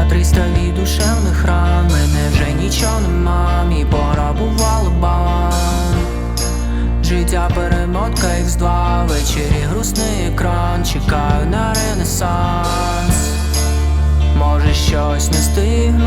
Я триста від душевних ран, мене вже нічого нема, мій порабували бан Життя перемотка X2, ввечері грустний екран, чекаю на ренесанс. Може щось не стигну,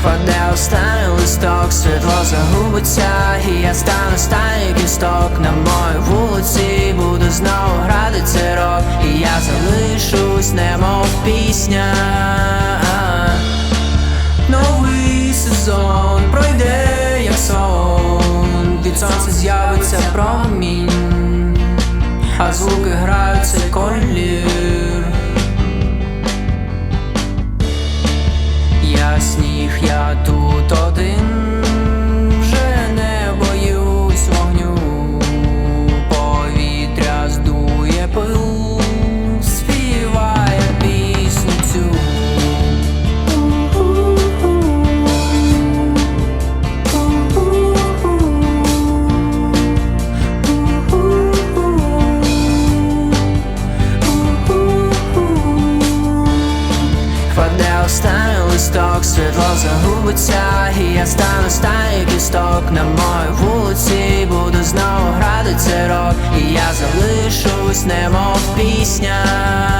Впаде останній листок, світло загубиться, і я стану останній кісток на моїй вулиці, буду знову грати цей рок, і я залишусь, немов пісня. Новий сезон пройде, як сон, від сонця з'явиться промінь, а звуки грають цей колір. Сніг, я тут один, листок, світло загубиться, і я стану останній кісток на моїй вулиці, буду знову грати цей рок, і я залишусь, немов пісня.